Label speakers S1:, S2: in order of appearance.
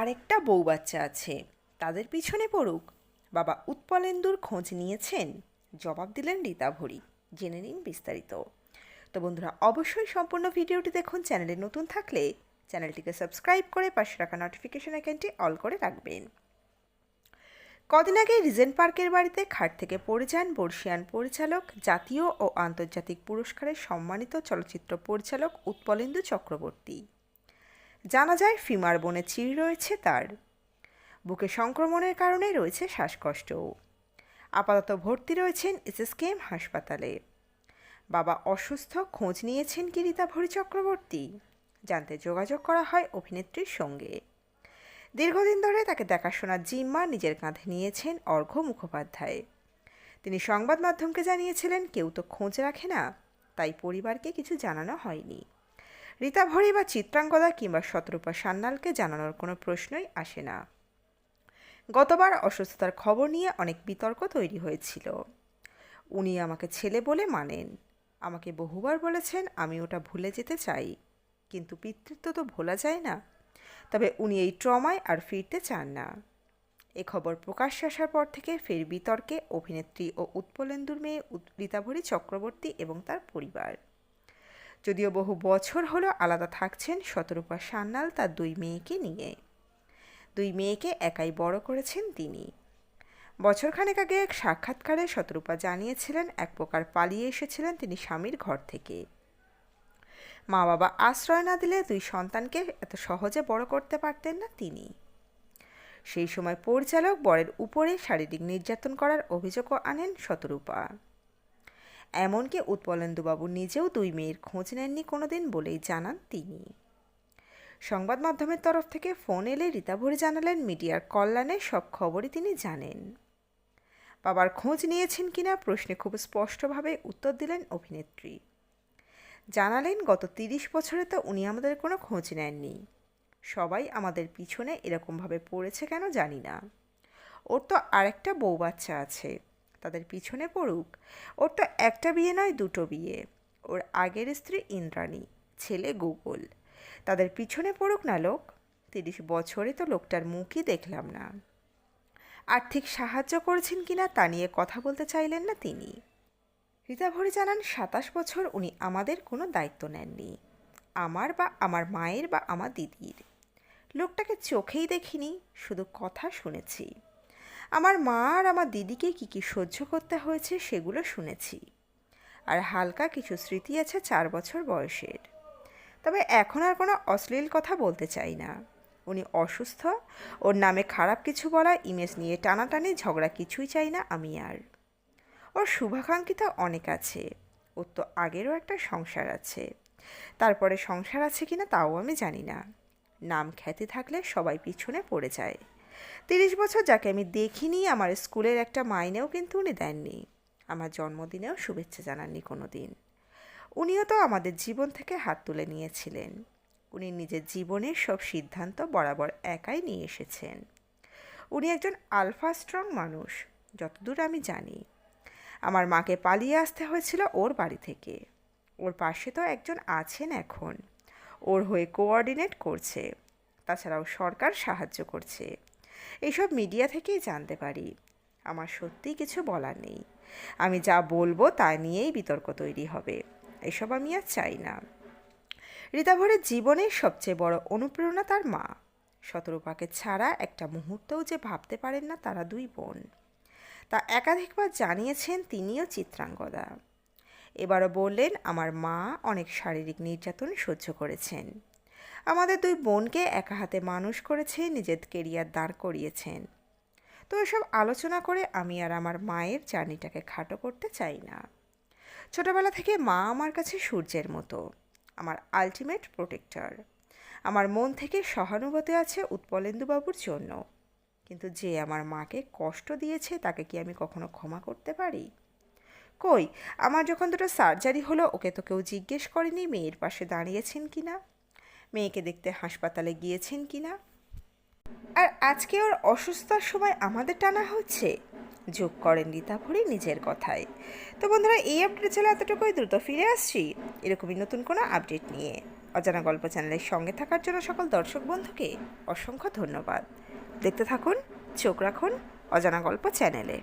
S1: আরেকটা বউ বাচ্চা আছে। তাদের পিছনে পড়ুক। বাবা উৎপলেন্দুর খোঁজ নিয়েছেন। জবাব দিলেন রীতা ভরি। জেনে নিন বিস্তারিত। তো বন্ধুরা, অবশ্যই সম্পূর্ণ ভিডিওটি দেখুন। চ্যানেলে নতুন থাকলে চ্যানেলটিকে সাবস্ক্রাইব করে পাশে রাখা নোটিফিকেশন আইকনটি অল করে রাখবেন। কদিন আগে রিজেন্ট পার্কের বাড়িতে খাট থেকে পড়ে যান বর্ষিয়ান পরিচালক, জাতীয় ও আন্তর্জাতিক পুরস্কারের সম্মানিত চলচ্চিত্র পরিচালক উৎপলেন্দু চক্রবর্তী। জানা যায়, ফিমার বনে চিড় রয়েছে তার। বুকে সংক্রমণের কারণে রয়েছে শ্বাসকষ্টও। আপাতত ভর্তি রয়েছেন এসএসকেএম হাসপাতালে। বাবা অসুস্থ, খোঁজ নিয়েছেন কি রীতা ভরি চক্রবর্তী। জানতে যোগাযোগ করা হয় অভিনেত্রীর সঙ্গে। দীর্ঘদিন ধরে তাকে দেখাশোনার জিম্মা নিজের কাঁধে নিয়েছেন অর্ঘ্য মুখোপাধ্যায়। তিনি সংবাদ মাধ্যমকে জানিয়েছিলেন, কেউ তো খোঁজ রাখে না, তাই পরিবারকে কিছু জানানো হয়নি। রীতা ভরি বা চিত্রাঙ্গদা কিংবা শতরূপা সান্যালকে জানানোর কোনো প্রশ্নই আসে না। গতবার অসুস্থতার খবর নিয়ে অনেক বিতর্ক তৈরি হয়েছিল। উনি আমাকে ছেলে বলে মানেন। আমাকে বহুবার বলেছেন আমি ওটা ভুলে যেতে চাই, কিন্তু পিতৃত্ব তো ভোলা যায় না। তবে উনি এই ট্রমায় আর ফিরতে চান না। এ খবর প্রকাশ্যে আসার পর থেকে ফের বিতর্কে অভিনেত্রী ও উৎপলেন্দুর মেয়ে রীতাভরী চক্রবর্তী এবং তার পরিবার। যদিও বহু বছর হলো আলাদা থাকছেন শতরূপা সান্যাল তার দুই মেয়েকে নিয়ে। দুই মেয়েকে একাই বড় করেছেন তিনি। বছরখানেক আগে এক সাক্ষাৎকারে শতরূপা জানিয়েছিলেন, এক প্রকার পালিয়ে এসেছিলেন তিনি স্বামীর ঘর থেকে। মা বাবা আশ্রয় না দিলে দুই সন্তানকে এত সহজে বড় করতে পারতেন না তিনি। সেই সময় পরিচালক বরের উপরে শারীরিক নির্যাতন করার অভিযোগও আনেন শতরূপা। এমনকি উৎপলেন্দুবাবু নিজেও দুই মেয়ের খোঁজ নেননি কোনোদিন বলেই জানান তিনি। সংবাদ মাধ্যমের তরফ থেকে ফোন এলে রীতা ভরে জানালেন, মিডিয়ার কল্যাণে সব খবরই তিনি জানেন। বাবার খোঁজ নিয়েছেন কিনা প্রশ্নে খুব স্পষ্টভাবে উত্তর দিলেন অভিনেত্রী। জানালেন, গত তিরিশ বছরে তো উনি আমাদের কোনো খোঁজ নেননি। সবাই আমাদের পিছনে এরকমভাবে পড়েছে কেন জানি না। ওর তো আরেকটা বউ বাচ্চা আছে। তাদের পিছনে পড়ুক। ওর তো একটা বিয়ে নয়, দুটো বিয়ে। ওর আগের স্ত্রী ইন্দ্রাণী, ছেলে গুগল তাদের পিছনে পড়ুক না লোক? তিরিশ বছরে তো লোকটার মুখই দেখলাম না। আর্থিক সাহায্য করেছেন কিনা তা নিয়ে কথা বলতে চাইলেন না তিনি। রীতা ভরি জানান, সাতাশ বছর উনি আমাদের কোনো দায়িত্ব নেননি। আমার বা আমার মায়ের বা আমার দিদির। লোকটাকে চোখেই দেখিনি, শুধু কথা শুনেছি। আমার মা আর আমার দিদিকে কী কী সহ্য করতে হয়েছে সেগুলো শুনেছি। আর হালকা কিছু স্মৃতি আছে চার বছর বয়সের। তবে এখন আর কোনো অশ্লীল কথা বলতে চাই না। উনি অসুস্থ, ওর নামে খারাপ কিছু বলা, ইমেজ নিয়ে টানাটানি, ঝগড়া কিছুই চাই না আমি আর। ওর শুভাকাঙ্ক্ষিতা অনেক আছে। ওর তো আগেরও একটা সংসার আছে। তারপরে সংসার আছে কিনা তাও আমি জানি না। নাম খ্যাতি থাকলে সবাই পিছনে পড়ে যায়। তিরিশ বছর যাকে আমি দেখিনি, আমার স্কুলের একটা মাইনেও কিন্তু উনি দেননি। আমার জন্মদিনেও শুভেচ্ছা জানাননি কোনো দিন উনিও তো আমাদের জীবন থেকে হাত তুলে নিয়েছিলেন। উনি নিজের জীবনের সব সিদ্ধান্ত বরাবর একাই নিয়ে এসেছেন। উনি একজন আলফা স্ট্রং মানুষ, যতদূর আমি জানি। আমার মাকে পালিয়ে আসতে হয়েছিল ওর বাড়ি থেকে। ওর পাশে তো একজন আছেন এখন। ওর হয়ে কোঅর্ডিনেট করছে। তাছাড়াও সরকার সাহায্য করছে। এইসব মিডিয়া থেকেই জানতে পারি। আমার সত্যিই কিছু বলার নেই। আমি যা বলব তা নিয়েই বিতর্ক তৈরি হবে। এসব আমি আর চাই না। রীতাভরের জীবনের সবচেয়ে বড় অনুপ্রেরণা তার মা। শতরূপাকে ছাড়া একটা মুহূর্তও যে ভাবতে পারেন না তারা দুই বোন। তা একাধিকবার জানিয়েছেন তিনিও চিত্রাঙ্গদা। এবারও বললেন, আমার মা অনেক শারীরিক নির্যাতন সহ্য করেছেন। আমাদের দুই বোনকে একা হাতে মানুষ করেছে, নিজের কেরিয়ার দাঁড় করিয়েছেন। তো এসব আলোচনা করে আমি আর আমার মায়ের জার্নিটাকে খাটো করতে চাই না। ছোটবেলা থেকে মা আমার কাছে সূর্যের মতো, আমার আলটিমেট প্রোটেক্টর আমার মন থেকে সহানুভূতি আছে উৎপলেন্দুবাবুর জন্য। কিন্তু যে আমার মাকে কষ্ট দিয়েছে, তাকে কি আমি কখনো ক্ষমা করতে পারি? কই, আমার যখন দুটো সার্জারি হলো, ওকে তো কেউ জিজ্ঞেস করেনি মেয়ের পাশে দাঁড়িয়েছেন কি না মেয়েকে দেখতে হাসপাতালে গিয়েছেন কি না? আর আজকে ওর অসুস্থতার সময় আমাদের টানা হচ্ছে। যোগ করেন রীতাভরি নিজের কথায়। তো বন্ধুরা, এই আপডেট ছিল এতটুকুই। দ্রুত ফিরে আসছি এরকমই নতুন কোনো আপডেট নিয়ে। অজানা গল্প চ্যানেলের সঙ্গে থাকার জন্য সকল দর্শক বন্ধুকে অসংখ্য ধন্যবাদ। দেখতে থাকুন, চোখ রাখুন অজানা গল্প চ্যানেলে।